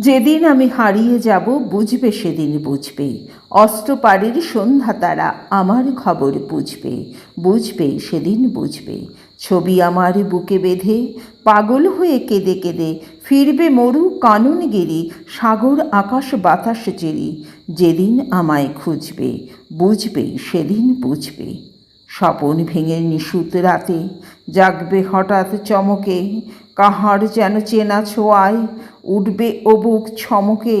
যেদিন আমি হারিয়ে যাব, বুঝবে সেদিন বুঝবে। অস্ত্রপাড়ির সন্ধ্যা তারা আমার খবর বুঝবে। বুঝবে সেদিন বুঝবে। ছবি আমার বুকে বেঁধে, পাগল হয়ে কেঁদে কেঁদে ফিরবে মরু কাননগিরি, সাগর আকাশ বাতাস চেরি, যেদিন আমায় খুঁজবে, বুঝবে সেদিন বুঝবে। স্বপন ভেঙে নিশুত রাতে জাগবে হঠাৎ চমকে, কাহার যেন চেনা ছোঁয়ায় উঠবে ও বুক ছমকে,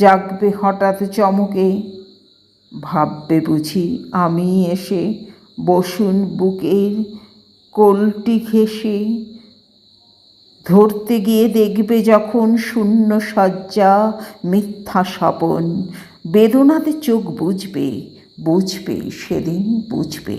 জাগবে হঠাৎ চমকে। ভাববে বুঝি আমি এসে বসুন বুকের কোলটি ঘেঁষে, ধরতে গিয়ে দেখবে যখন শূন্য শয্যা মিথ্যা স্বপন। বেদনাতে চোখ বুঝবে বুঝবে, সেদিন বুঝবে।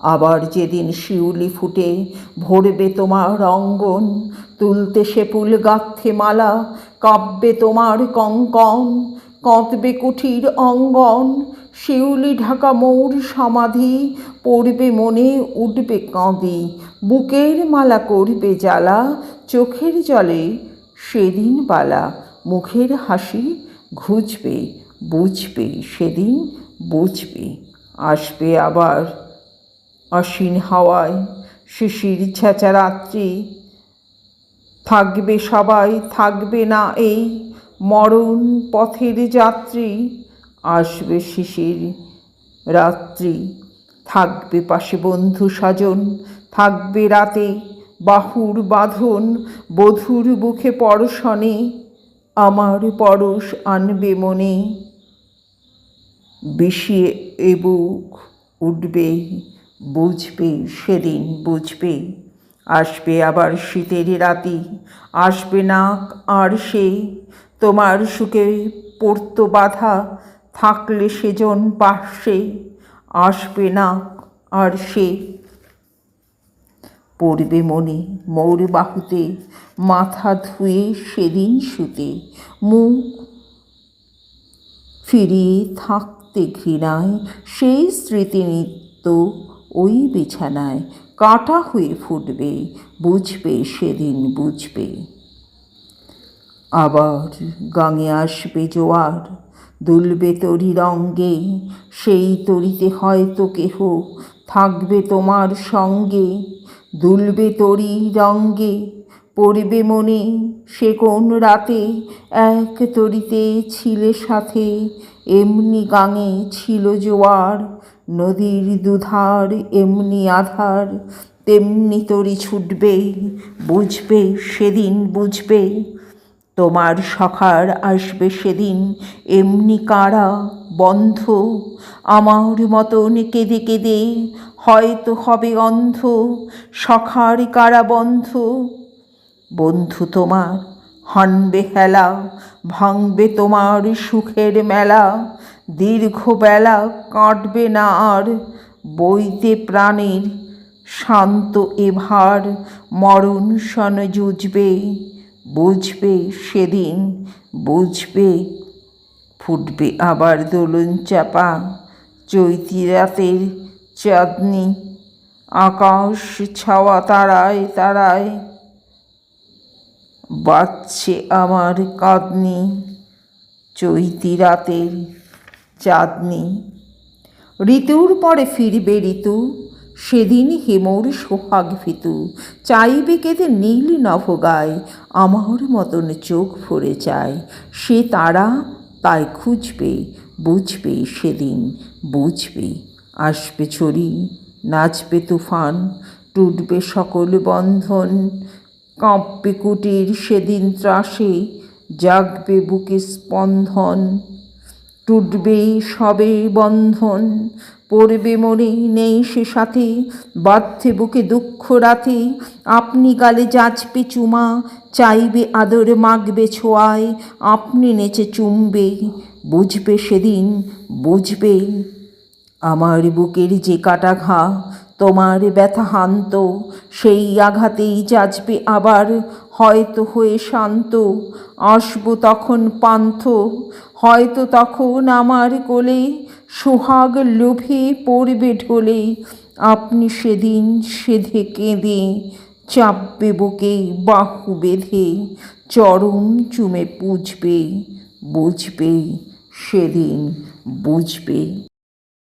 আবার যেদিন শিউলি ফুটে ভরবে তোমার অঙ্গন, তুলতে সে ফুল গাথে মালা কাব্যে তোমার কঙ্কন, কাঁদবে কুঠির অঙ্গন, শিউলি ঢাকা মৌর সমাধি, পড়বে মনে উঠবে কাঁদি, বুকের মালা করবে জ্বালা, চোখের জলে সেদিন বালা, মুখের হাসি ঘুচবে, বুঝবে, সেদিন বুঝবে, আসবে আবার অসীন হাওয়ায় শিশির ছেঁচা রাত্রি। থাকবে সবাই, থাকবে না এই মরণ পথের যাত্রী। আসবে শিশির রাত্রি, থাকবে পাশে বন্ধু স্বজন, থাকবে রাতে বাহুর বাঁধন, বধুর বুকে পরশনে, আমার পরশ আনবে মনে। বিষিয়ে এ বুক উঠবে বুঝবে সেদিন বুঝবে। আসবে আবার শীতের রাতি, আসবে না আর সে। তোমার সুখে পড়তো বাধা, থাকলে সেজন পাশে আসবে না আর সে। পড়বে মনে মৌর বাহুতে, মাথা ধুয়ে সেদিন শুতে। মুখ ফিরিয়ে থাকতে ঘৃণায়, সেই স্মৃতি নিত্য ওই বিছানায় কাটা হয়ে ফুটবে, বুঝবে সেদিন বুঝবে। আবার গাঙে আসবে জোয়ার, দুলবে তরি রঙ্গে সেই তরিতে হয়তো কেহ থাকবে তোমার সঙ্গে। দুলবে তরি রঙ্গে পড়বে মনে সে কোন রাতে, এক তরিতে ছিলে সাথে, এমনি গাঙে ছিল জোয়ার নদীর দুধার এমনি আধার, তেমনি তরি ছুটবে, বুঝবে, সেদিন বুঝবে। তোমার সখার আসবে সেদিন, এমনি কারা বন্ধ? আমার মতন কেঁদে কেঁদে হয়তো হবে অন্ধ, সখার কারা বন্ধ? বন্ধু তোমার হানবে হেলা, ভাঙবে তোমার সুখের মেলা দীর্ঘ বেলা কাটবে না আর বইতে প্রাণের শান্ত এভার মরণ সন জুজবে বুঝবে সেদিন, বুঝবে, ফুটবে আবার দোলন চাপা, চৈতি রাতের চাঁদনি, আকাশ ছাওয়া তারায় তারায়, বাজছে আমার কাঁদনি, চৈতি রাতের চাঁদনি। ঋতুর পরে ফিরবে ঋতু, সেদিন হেমর সোহাগ ভীতু। চাইবে কেঁদে নীল নভগায়, আমার মতন চোখ ভরে যায়। সে তারা তাই খুঁজবে, বুঝবে সেদিন, বুঝবে। আসবে ছড়ি, নাচবে তুফান, টুটবে সকল বন্ধন। কাঁপবে কুটির সেদিন ত্রাসে, জাগবে বুকে স্পন্দন টুটবে সবে বন্ধন, পড়বে মনে নেই সে সাথে বাধ্যে বুকে দুঃখ রাতে, আপনি গালে যাচবে চুমা, চাইবে আদর মাগবে ছোঁয়ায়, আপনি নেচে চুমবে, বুঝবে সেদিন, বুঝবে আমার বুকের যে কাটা ঘা, তোমার ব্যথা হান্ত সেই আঘাতেই যাচবে আবার হয়তো হয়ে শান্ত, আসব তখন পান্থ। হয়তো তখন আমার কোলে সোহাগ লোভে পড়বে ঢলে। আপনি সেদিন সেধে কেঁদে চাপবে বুকে বাহু বেঁধে। চরম চুমে পুজবে, বুঝবে, সেদিন বুঝবে।